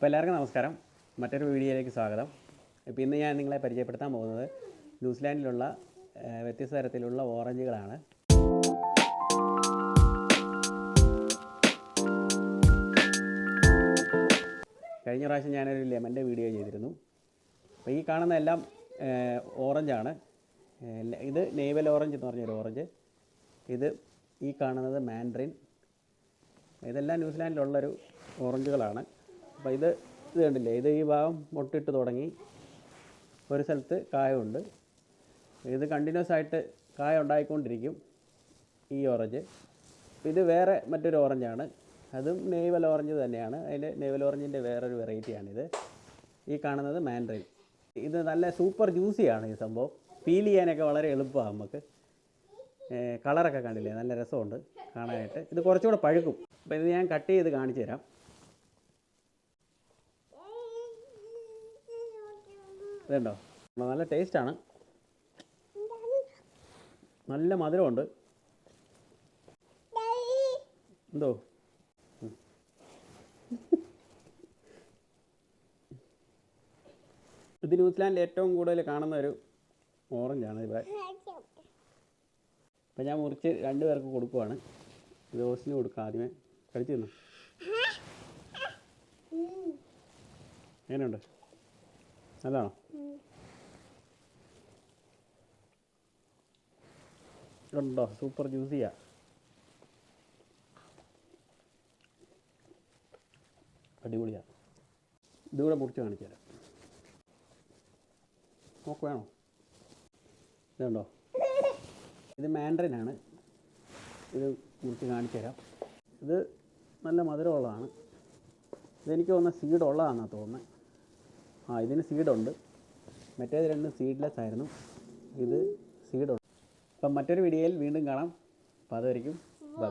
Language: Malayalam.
അപ്പോൾ എല്ലാവർക്കും നമസ്കാരം. മറ്റൊരു വീഡിയോയിലേക്ക് സ്വാഗതം. ഇപ്പോൾ ഇന്ന് ഞാൻ നിങ്ങളെ പരിചയപ്പെടുത്താൻ പോകുന്നത് ന്യൂസിലാൻഡിലുള്ള വ്യത്യസ്ത തരത്തിലുള്ള ഓറഞ്ചുകളാണ്. കഴിഞ്ഞ പ്രാവശ്യം ഞാനൊരു ലെമന്റെ വീഡിയോ ചെയ്തിരുന്നു. അപ്പോൾ ഈ കാണുന്ന എല്ലാം ഓറഞ്ചാണ്. ഇത് നേവൽ ഓറഞ്ച് എന്ന് പറഞ്ഞൊരു ഓറഞ്ച്. ഇത് ഈ കാണുന്നത് മാൻഡ്രിൻ. ഇതെല്ലാം ന്യൂസിലാൻഡിലുള്ളൊരു ഓറഞ്ചുകളാണ്. അപ്പോൾ ഇത് ഇത് കണ്ടില്ലേ ഇത് ഈ ഭാഗം മുട്ടിട്ട് തുടങ്ങി ഒരു സ്ഥലത്ത് കായമുണ്ട് ഇത് കണ്ടിന്യൂസ് ആയിട്ട് കായ ഉണ്ടായിക്കൊണ്ടിരിക്കും ഈ ഓറഞ്ച് ഇത് വേറെ മറ്റൊരു ഓറഞ്ചാണ് അതും നെയ്വൽ ഓറഞ്ച് തന്നെയാണ്. അതിന്റെ നെയ്വൽ ഓറഞ്ചിന്റെ വേറൊരു വെറൈറ്റിയാണിത് ഈ കാണുന്നത് മാൻഡ്രിൻ ഇത് നല്ല സൂപ്പർ ജ്യൂസിയാണ് ഈ സംഭവം. ഫീൽ ചെയ്യാനൊക്കെ വളരെ എളുപ്പമാണ് നമുക്ക്. കളറൊക്കെ കണ്ടില്ലേ? നല്ല രസമുണ്ട് കാണാനായിട്ട്. ഇത് കുറച്ചുകൂടെ പഴുക്കും. അപ്പോൾ ഇത് ഞാൻ കട്ട് ചെയ്ത് കാണിച്ചു തരാം ഇതുണ്ടോ? നല്ല ടേസ്റ്റാണ് നല്ല മധുരമുണ്ട്. എന്തോ. ഇത് ന്യൂസിലാൻഡിൽ ഏറ്റവും കൂടുതൽ കാണുന്ന ഒരു ഓറഞ്ചാണ് ഇവിടെ അപ്പം ഞാൻ മുറിച്ച് രണ്ട് പേർക്ക് കൊടുക്കുവാണ്. ഇത് കൊടുക്കുക കൊടുക്കാം ആദ്യമേ. കഴിച്ചു തിന്നു? എങ്ങനെയുണ്ട്? നല്ലതാണോ? ഉണ്ടോ? സൂപ്പർ ജ്യൂസിയാ അടിപൊളിയാ. ഇതുകൂടെ മുറിച്ച് കാണിച്ചു തരാം. നോക്ക് വേണോ? ഇതുണ്ടോ ഇത് മാൻഡറിനാണ് ഇത് മുറിച്ച് കാണിച്ചു ഇത് നല്ല മധുരമുള്ളതാണ്. ഇതെനിക്ക് തോന്നുന്ന സീഡ് ഉള്ളതാണെന്നാണ് തോന്നുന്നത് ആ ഇതിന് സീഡുണ്ട് മറ്റേത് രണ്ടും സീഡ്ലെസ് ആയിരുന്നു. ഇത് സീഡുണ്ട് അപ്പം മറ്റൊരു വീഡിയോയിൽ വീണ്ടും കാണാം. അപ്പോൾ അതുവരെയും ബൈ